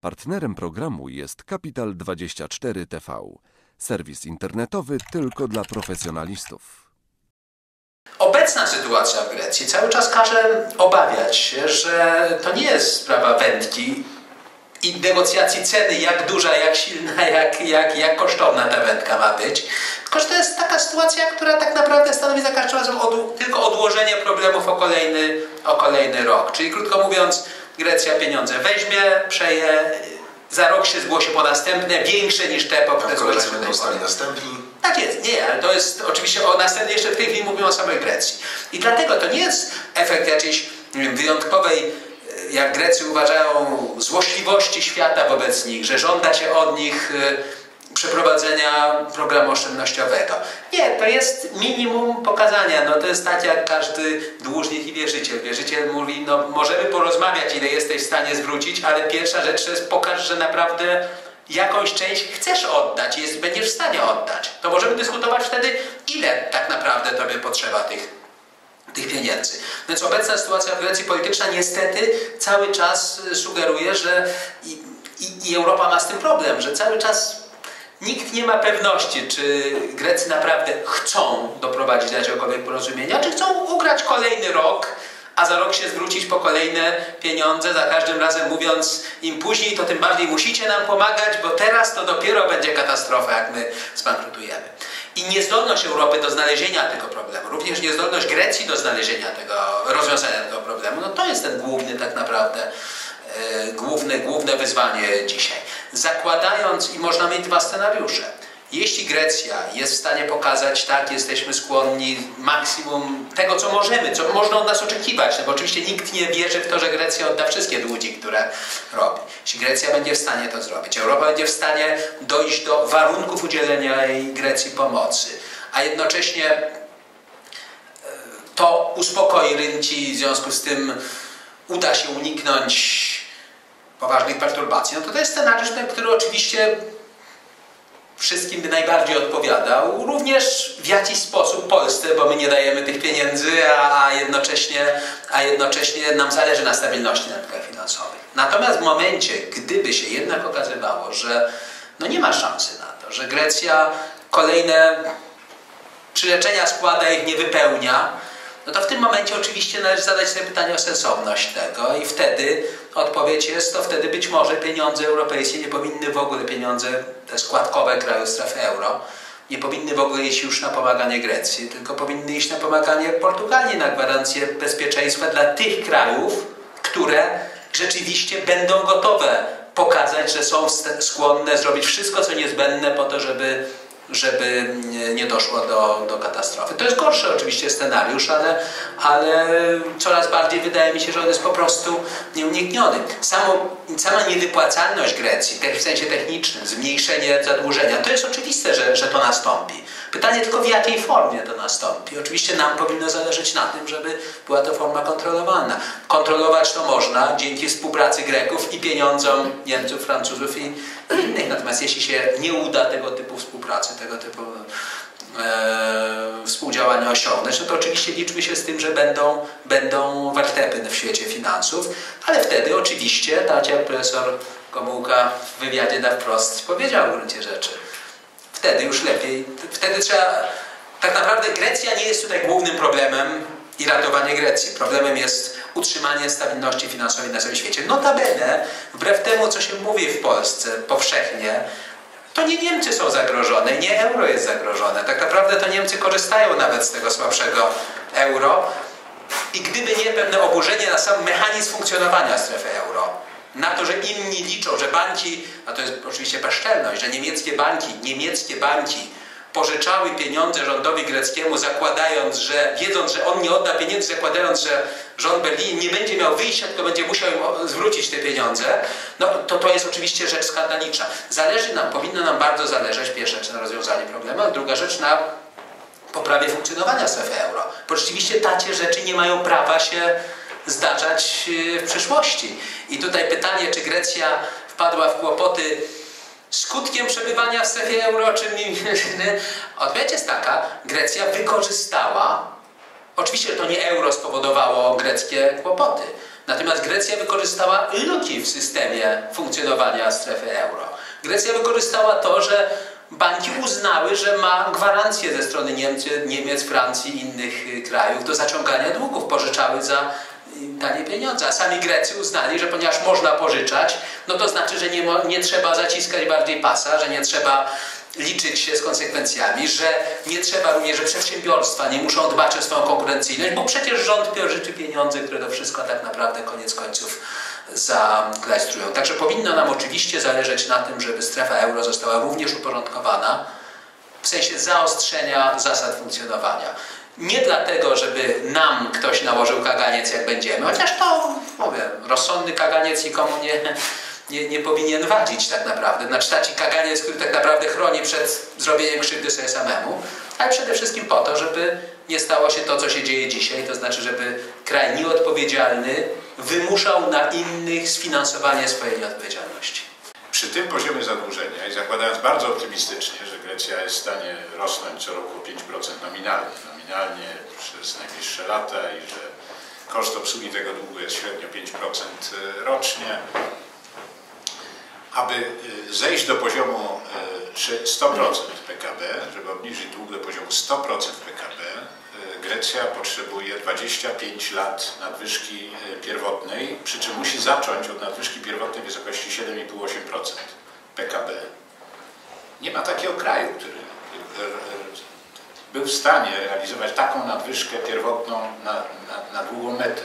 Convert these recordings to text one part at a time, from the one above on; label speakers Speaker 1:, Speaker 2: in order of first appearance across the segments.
Speaker 1: Partnerem programu jest Kapital 24 TV, serwis internetowy tylko dla profesjonalistów.
Speaker 2: Obecna sytuacja w Grecji cały czas każe obawiać się, że to nie jest sprawa wędki i negocjacji ceny, jak duża, jak silna, jak, jak, jak kosztowna ta wędka ma być. Tylko, że to jest taka sytuacja, która tak naprawdę stanowi za każdym razem od, tylko odłożenie problemów o kolejny, o kolejny rok. Czyli krótko mówiąc, Grecja pieniądze weźmie, przeje, za rok się zgłosi po następne, większe niż te, po które
Speaker 3: będą stali następni.
Speaker 2: Tak jest, nie, ale to jest oczywiście o następnie jeszcze w tej chwili mówimy o samej Grecji. I dlatego to nie jest efekt jakiejś wyjątkowej jak Grecy uważają, złośliwości świata wobec nich, że żąda się od nich y, przeprowadzenia programu oszczędnościowego. Nie, to jest minimum pokazania. No to jest tak jak każdy dłużnik i wierzyciel. Wierzyciel mówi, no możemy porozmawiać, ile jesteś w stanie zwrócić, ale pierwsza rzecz to jest pokaż, że naprawdę jakąś część chcesz oddać jest, będziesz w stanie oddać. To możemy dyskutować wtedy, ile tak naprawdę tobie potrzeba tych tych pieniędzy. Więc obecna sytuacja w Grecji polityczna niestety cały czas sugeruje, że i, i, i Europa ma z tym problem, że cały czas nikt nie ma pewności, czy Grecy naprawdę chcą doprowadzić do jakiegokolwiek porozumienia, czy chcą ugrać kolejny rok, a za rok się zwrócić po kolejne pieniądze, za każdym razem mówiąc im później, to tym bardziej musicie nam pomagać, bo teraz to dopiero będzie katastrofa, jak my zbankrutujemy. I niezdolność Europy do znalezienia tego problemu, również niezdolność Grecji do znalezienia tego, rozwiązania tego problemu, no to jest ten główny tak naprawdę, e, główne, główne wyzwanie dzisiaj. Zakładając, i można mieć dwa scenariusze, jeśli Grecja jest w stanie pokazać, tak, jesteśmy skłonni maksimum tego, co możemy, co można od nas oczekiwać, no bo oczywiście nikt nie wierzy w to, że Grecja odda wszystkie długi, które robi. Jeśli Grecja będzie w stanie to zrobić, Europa będzie w stanie dojść do warunków udzielenia jej Grecji pomocy, a jednocześnie e, to uspokoi rynki, w związku z tym uda się uniknąć poważnych perturbacji, no to to jest scenariusz, który oczywiście wszystkim by najbardziej odpowiadał, również w jakiś sposób Polsce, bo my nie dajemy tych pieniędzy, a, jednocześnie, a jednocześnie nam zależy na stabilności na rynkach finansowych. Natomiast w momencie, gdyby się jednak okazywało, że no nie ma szansy na to, że Grecja kolejne przyleczenia składa ich nie wypełnia, no to w tym momencie oczywiście należy zadać sobie pytanie o sensowność tego i wtedy odpowiedź jest, to wtedy być może pieniądze europejskie nie powinny w ogóle, pieniądze te składkowe kraju strefy euro, nie powinny w ogóle iść już na pomaganie Grecji, tylko powinny iść na pomaganie Portugalii, na gwarancję bezpieczeństwa dla tych krajów, które rzeczywiście będą gotowe pokazać, że są skłonne zrobić wszystko, co niezbędne po to, żeby żeby nie doszło do, do katastrofy. To jest gorszy oczywiście scenariusz, ale, ale coraz bardziej wydaje mi się, że on jest po prostu nieunikniony. Samo, sama niewypłacalność Grecji, w sensie technicznym, zmniejszenie zadłużenia, to jest oczywiste, że, że to nastąpi. Pytanie tylko w jakiej formie to nastąpi. Oczywiście nam powinno zależeć na tym, żeby była to forma kontrolowana. Kontrolować to można dzięki współpracy Greków i pieniądzom Niemców, Francuzów i innych. Natomiast jeśli się nie uda tego typu współpracy, tego typu e, współdziałania osiągnąć, no to oczywiście liczmy się z tym, że będą, będą wartepy w świecie finansów, ale wtedy oczywiście, tak jak profesor Komułka w wywiadzie na wprost powiedział w gruncie rzeczy, wtedy już lepiej, wtedy trzeba, tak naprawdę Grecja nie jest tutaj głównym problemem i ratowanie Grecji. Problemem jest utrzymanie stabilności finansowej na całym świecie. Notabene, wbrew temu, co się mówi w Polsce powszechnie, to nie Niemcy są zagrożone, nie euro jest zagrożone. Tak naprawdę to Niemcy korzystają nawet z tego słabszego euro i gdyby nie pewne oburzenie na sam mechanizm funkcjonowania strefy euro, na to, że inni liczą, że banki, a to jest oczywiście bezczelność, że niemieckie banki, niemieckie banki pożyczały pieniądze rządowi greckiemu, zakładając, że wiedząc, że on nie odda pieniędzy, zakładając, że rząd Berlin nie będzie miał wyjścia, tylko będzie musiał im zwrócić te pieniądze, no to to jest oczywiście rzecz skandaliczna. Zależy nam, powinno nam bardzo zależeć, pierwsza rzecz na rozwiązanie problemu, a druga rzecz na poprawie funkcjonowania strefy euro. Bo rzeczywiście takie rzeczy nie mają prawa się zdarzać y, w przyszłości. I tutaj pytanie, czy Grecja wpadła w kłopoty skutkiem przebywania w strefie euro, czy odpowiedź jest taka, Grecja wykorzystała, oczywiście to nie euro spowodowało greckie kłopoty, Natomiast Grecja wykorzystała luki w systemie funkcjonowania strefy euro. Grecja wykorzystała to, że banki uznały, że ma gwarancję ze strony Niemcy, Niemiec, Francji i innych y, krajów do zaciągania długów. Pożyczały za tanie pieniądze. A sami Grecy uznali, że ponieważ można pożyczać, no to znaczy, że nie, nie trzeba zaciskać bardziej pasa, że nie trzeba liczyć się z konsekwencjami, że nie trzeba również, że przedsiębiorstwa nie muszą dbać o swoją konkurencyjność, bo przecież rząd pożyczy pieniądze, które to wszystko tak naprawdę koniec końców zaklajstrują. Także powinno nam oczywiście zależeć na tym, żeby strefa euro została również uporządkowana w sensie zaostrzenia zasad funkcjonowania. Nie dlatego, żeby nam ktoś nałożył kaganiec, jak będziemy, chociaż to, mówię, rozsądny kaganiec nikomu nie, nie, nie powinien wadzić tak naprawdę. Znaczy taki kaganiec, który tak naprawdę chroni przed zrobieniem krzywdy sobie samemu, ale przede wszystkim po to, żeby nie stało się to, co się dzieje dzisiaj, to znaczy, żeby kraj nieodpowiedzialny wymuszał na innych sfinansowanie swojej nieodpowiedzialności.
Speaker 3: Przy tym poziomie zadłużenia i zakładając bardzo optymistycznie, że Grecja jest w stanie rosnąć co roku o 5% nominalnie, nominalnie przez najbliższe lata i że koszt obsługi tego długu jest średnio 5% rocznie, aby y, zejść do poziomu y, że 100% PKB, żeby obniżyć dług do poziomu 100% PKB, y, Grecja potrzebuje 25 lat nadwyżki y, pierwotnej, przy czym musi zacząć od nadwyżki pierwotnej w wysokości 7,5-8% PKB. Nie ma takiego kraju, który y, y, był w stanie realizować taką nadwyżkę pierwotną na, na, na długą metę.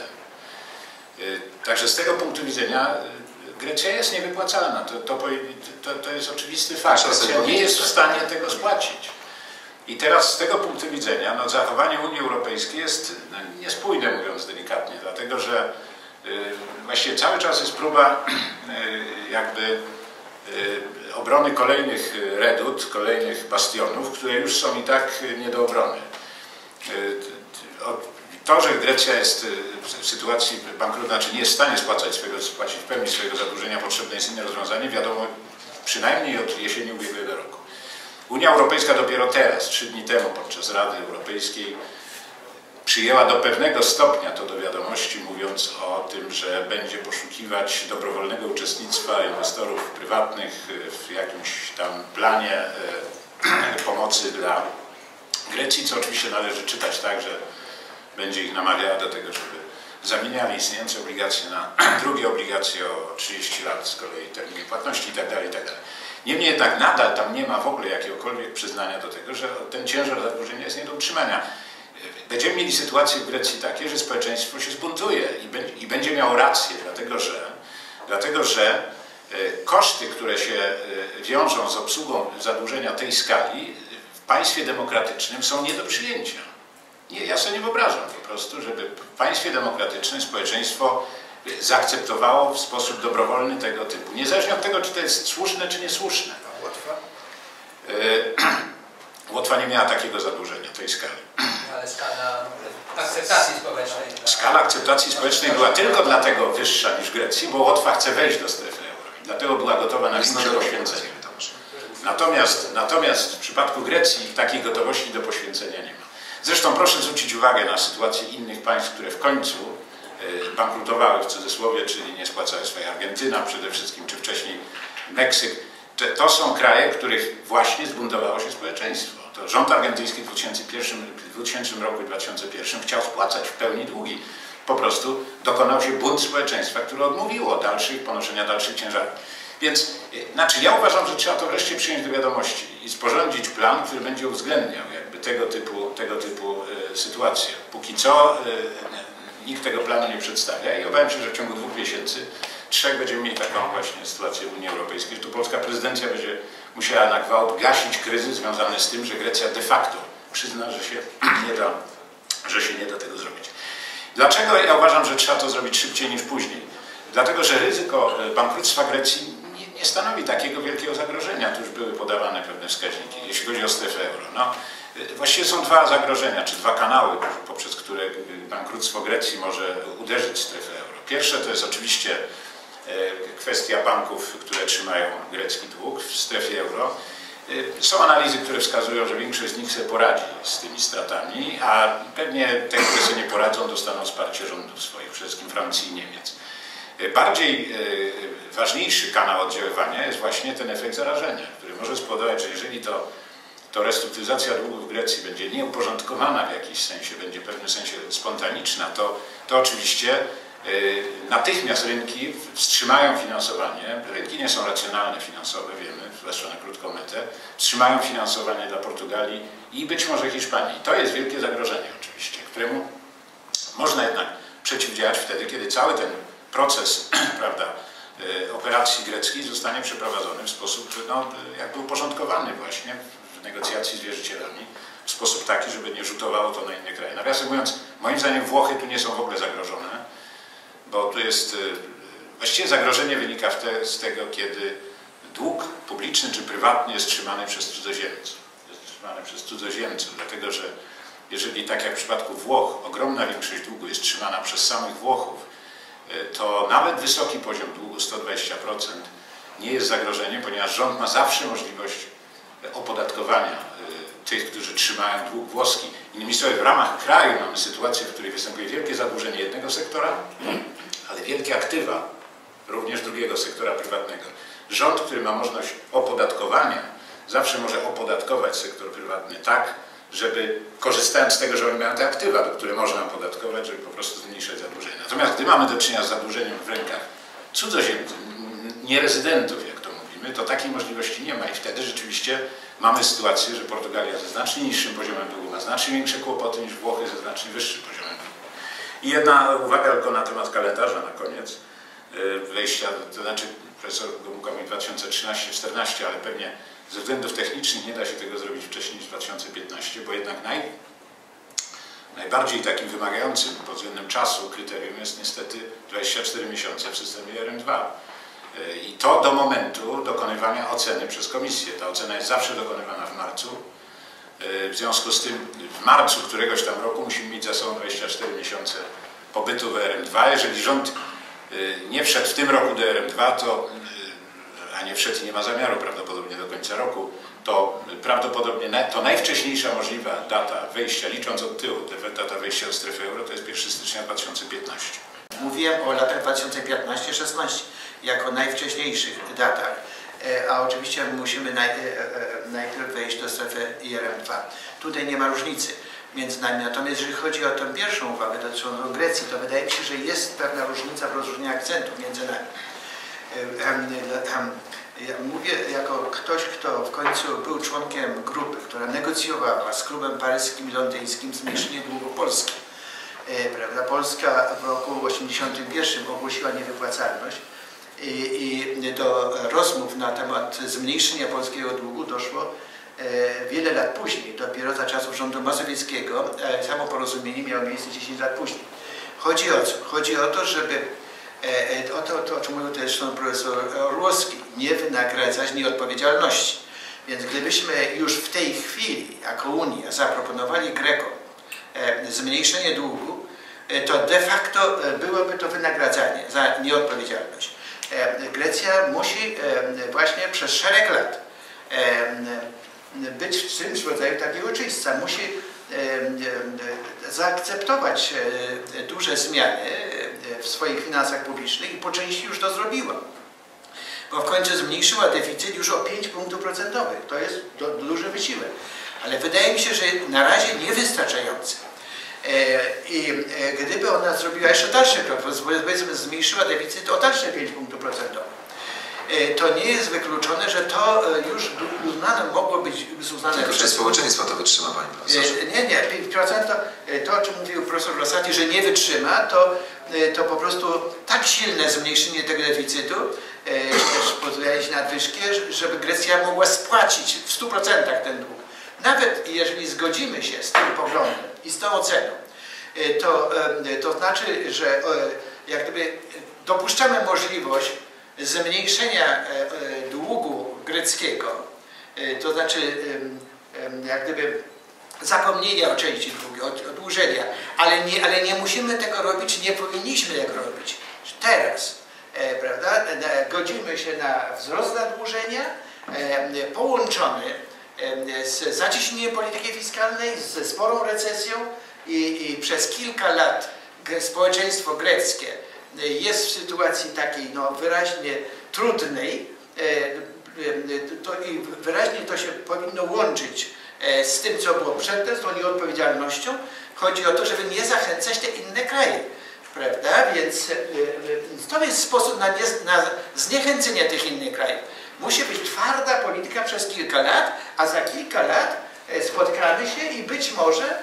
Speaker 3: Y, Także z tego punktu widzenia y, Grecja jest niewypłacalna. To, to, to, to jest oczywisty fakt. Grecja nie jest w
Speaker 1: tak.
Speaker 3: stanie tego spłacić. I teraz z tego punktu widzenia no, zachowanie Unii Europejskiej jest no, niespójne, mówiąc delikatnie, dlatego że y, właściwie cały czas jest próba y, jakby obrony kolejnych y, redut, kolejnych bastionów, które już są i tak y, nie do obrony. Y, To, że Grecja jest y, w- w sytuacji bankrutu, znaczy nie jest w stanie spłacać swojego, spłacić w pełni swojego zadłużenia, potrzebne jest inne rozwiązanie, wiadomo przynajmniej od jesieni ubiegłego roku. Unia Europejska dopiero teraz, trzy dni temu podczas Rady Europejskiej, przyjęła do pewnego stopnia to do wiadomości, mówiąc o tym, że będzie poszukiwać dobrowolnego uczestnictwa inwestorów prywatnych w jakimś tam planie y, pomocy dla Grecji, co oczywiście należy czytać tak, że będzie ich namawiała do tego, żeby zamieniali istniejące obligacje na drugie obligacje o 30 lat z kolei terminie płatności itd. itd. Niemniej jednak nadal tam nie ma w ogóle jakiegokolwiek przyznania do tego, że ten ciężar zadłużenia jest nie do utrzymania. Będziemy mieli sytuacje w Grecji takie, że społeczeństwo się zbuntuje i będzie, miało rację, dlatego że, dlatego że e, koszty, które się e, wiążą z obsługą zadłużenia tej skali w państwie demokratycznym są nie do przyjęcia. Nie, ja sobie nie wyobrażam po prostu, żeby w państwie demokratycznym społeczeństwo zaakceptowało w sposób dobrowolny tego typu. Niezależnie od tego, czy to jest słuszne, czy niesłuszne. E, Łotwa nie miała takiego zadłużenia, tej skali.
Speaker 2: Skala akceptacji społecznej.
Speaker 3: Skala akceptacji społecznej była tylko dlatego wyższa niż Grecji, bo Łotwa chce wejść do strefy euro. I Dlatego była gotowa na większe poświęcenie. Natomiast, natomiast w przypadku Grecji takiej gotowości do poświęcenia nie ma. Zresztą proszę zwrócić uwagę na sytuację innych państw, które w końcu e, bankrutowały w cudzysłowie, czyli nie spłacały swojej Argentyna przede wszystkim, czy wcześniej Meksyk. To, to są kraje, w których właśnie zbuntowało się społeczeństwo. To rząd argentyński w 2001, w 2000 roku i 2001 chciał spłacać w pełni długi. Po prostu dokonał się bunt społeczeństwa, które odmówiło dalszych, ponoszenia dalszych ciężarów. Więc, y, znaczy ja uważam, że trzeba to wreszcie przyjąć do wiadomości i sporządzić plan, który będzie uwzględniał jakby tego typu, tego typu y, sytuacje. Póki co y, nikt tego planu nie przedstawia i obawiam się, że w ciągu dwóch miesięcy, trzech będziemy mieli taką właśnie sytuację w Unii Europejskiej, że tu polska prezydencja będzie musiała na gwałt gasić kryzys związany z tym, że Grecja de facto przyzna, że się nie da, że się nie da tego zrobić. Dlaczego ja uważam, że trzeba to zrobić szybciej niż później? Dlatego, że ryzyko e, bankructwa Grecji nie, nie stanowi takiego wielkiego zagrożenia. Tu już były podawane pewne wskaźniki, jeśli chodzi o strefę euro. No, e, właściwie są dwa zagrożenia, czy dwa kanały, poprzez które e, bankructwo Grecji może uderzyć strefę euro. Pierwsze to jest oczywiście kwestia banków, które trzymają grecki dług w strefie euro. Y, Są analizy, które wskazują, że większość z nich sobie poradzi z tymi stratami, a pewnie te, które sobie nie poradzą, dostaną wsparcie rządów swoich, przede wszystkim Francji i Niemiec. Y, Bardziej ważniejszy kanał oddziaływania jest właśnie ten efekt zarażenia, który może spowodować, że jeżeli to, to restrukturyzacja długu w Grecji będzie nieuporządkowana w jakiś sensie, będzie w pewnym sensie spontaniczna, to, to oczywiście natychmiast rynki wstrzymają finansowanie. Rynki nie są racjonalne finansowe, wiemy, zwłaszcza na krótką metę. Wstrzymają finansowanie dla Portugalii i być może Hiszpanii. To jest wielkie zagrożenie oczywiście, któremu można jednak przeciwdziałać wtedy, kiedy cały ten proces prawda, y, operacji greckiej zostanie przeprowadzony w sposób no, jakby uporządkowany właśnie w negocjacji z wierzycielami w sposób taki, żeby nie rzutowało to na inne kraje. Nawiasem mówiąc, moim zdaniem Włochy tu nie są w ogóle zagrożone, bo tu jest, y, właściwie zagrożenie wynika te, z tego, kiedy dług publiczny czy prywatny jest trzymany przez cudzoziemców. Jest trzymany przez cudzoziemców, dlatego że jeżeli tak jak w przypadku Włoch ogromna większość długu jest trzymana przez samych Włochów, y, to nawet wysoki poziom długu 120% nie jest zagrożeniem, ponieważ rząd ma zawsze możliwość opodatkowania y, tych, którzy trzymają dług włoski. Innymi słowy, w ramach kraju mamy sytuację, w której występuje wielkie zadłużenie jednego sektora, ale wielkie aktywa również drugiego sektora prywatnego. Rząd, który ma możliwość opodatkowania, zawsze może opodatkować sektor prywatny tak, żeby korzystając z tego, że oni mają te aktywa, które można opodatkować, żeby po prostu zmniejszać zadłużenie. Natomiast gdy mamy do czynienia z zadłużeniem w rękach cudzoziemców, nierezydentów, jak to mówimy, to takiej możliwości nie ma i wtedy rzeczywiście mamy sytuację, że Portugalia ze znacznie niższym poziomem długu ma znacznie większe kłopoty niż Włochy ze znacznie wyższym poziomem długu. I jedna uwaga tylko na temat kalendarza na koniec y, wejścia, to znaczy profesor Gomułka mówi 2013-14, ale pewnie ze względów technicznych nie da się tego zrobić wcześniej niż 2015, bo jednak naj, najbardziej takim wymagającym pod względem czasu kryterium jest niestety 24 miesiące w systemie RM2. I to do momentu dokonywania oceny przez komisję. Ta ocena jest zawsze dokonywana w marcu. Y, W związku z tym w marcu któregoś tam roku musimy mieć za sobą 24 miesiące pobytu w RM2. Jeżeli rząd y, nie wszedł w tym roku do RM2, to, y, a nie wszedł i nie ma zamiaru prawdopodobnie do końca roku, to prawdopodobnie to najwcześniejsza możliwa data wejścia, licząc od tyłu, data wejścia do strefy euro to jest 1 stycznia 2015.
Speaker 4: Mówiłem o latach 2015-16 jako najwcześniejszych datach, E, a oczywiście musimy e, e, najpierw wejść do strefy IRM2. Tutaj nie ma różnicy między nami. Natomiast jeżeli chodzi o tę pierwszą uwagę dotyczącą Grecji, to wydaje mi się, że jest pewna różnica w rozróżnieniu akcentów między nami. Ja mówię jako ktoś, kto w końcu był członkiem grupy, która negocjowała z klubem paryskim i londyńskim zmniejszenie długu Polski. E, prawda? Polska w roku 1981 ogłosiła niewypłacalność i, i do rozmów na temat zmniejszenia polskiego długu doszło e, wiele lat później, dopiero za czasów rządu mazowieckiego. E, samo porozumienie miało miejsce 10 lat później. Chodzi o co? Chodzi o to, żeby o to, to, o czym mówił też profesor Orłowski, nie wynagradzać nieodpowiedzialności. Więc gdybyśmy już w tej chwili, jako Unia, zaproponowali Grekom zmniejszenie długu, e, to de facto e, byłoby to wynagradzanie za nieodpowiedzialność. E, Grecja musi e, właśnie przez szereg lat e, być w czymś rodzaju takiego czyśćca. Musi e, e, zaakceptować e, duże zmiany e, w swoich finansach publicznych i po części już to zrobiła. Bo w końcu zmniejszyła deficyt już o 5 punktów procentowych. To jest duży wysiłek. Ale wydaje mi się, że na razie niewystarczający. E, I e, gdyby ona zrobiła jeszcze dalszy krok, powiedzmy zmniejszyła deficyt o dalsze 5 punktów procentowych, e, to nie jest wykluczone, że to już uznane mogło być uznane
Speaker 5: Tylko
Speaker 4: przez
Speaker 5: społeczeństwo to wytrzyma, panie profesorze?
Speaker 4: Nie, nie, 5% to, to o czym mówił profesor Rosati, że nie wytrzyma, to, to po prostu tak silne zmniejszenie tego deficytu, też pozwolenie się nadwyżki, żeby Grecja mogła spłacić w 100% ten dług. Nawet jeżeli zgodzimy się z tym poglądem i z tą oceną, e, to, e, to znaczy, że e, jak gdyby dopuszczamy możliwość zmniejszenia długu greckiego, to znaczy jak gdyby zapomnienia o części długu, od- odłużenia, ale nie, ale nie musimy tego robić, nie powinniśmy tego robić. Teraz, prawda, godzimy się na wzrost zadłużenia, połączony z zacieśnieniem polityki fiskalnej, ze sporą recesją i, i przez kilka lat społeczeństwo greckie e, jest w sytuacji takiej no, wyraźnie trudnej, e, e, to, i wyraźnie to się powinno łączyć z tym, co było przedtem, z tą nieodpowiedzialnością. Chodzi o to, żeby nie zachęcać te inne kraje, prawda? Więc to jest sposób na, nie, na zniechęcenie tych innych krajów. Musi być twarda polityka przez kilka lat, a za kilka lat e, spotkamy się i być może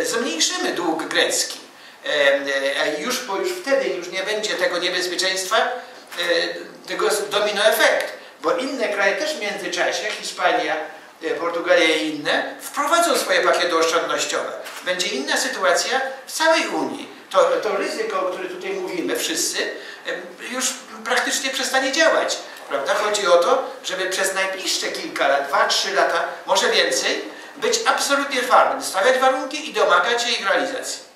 Speaker 4: e, zmniejszymy dług grecki. E, e, już, bo już wtedy już nie będzie tego niebezpieczeństwa, e, tego domino efekt, bo inne kraje też w międzyczasie, Hiszpania, e, Portugalia i inne, wprowadzą swoje pakiety oszczędnościowe. Będzie inna sytuacja w całej Unii. To, to ryzyko, o którym tutaj mówimy wszyscy, e, już praktycznie przestanie działać. Prawda? Chodzi o to, żeby przez najbliższe kilka lat, dwa, trzy lata, może więcej, być absolutnie twardym, stawiać warunki i domagać się ich realizacji.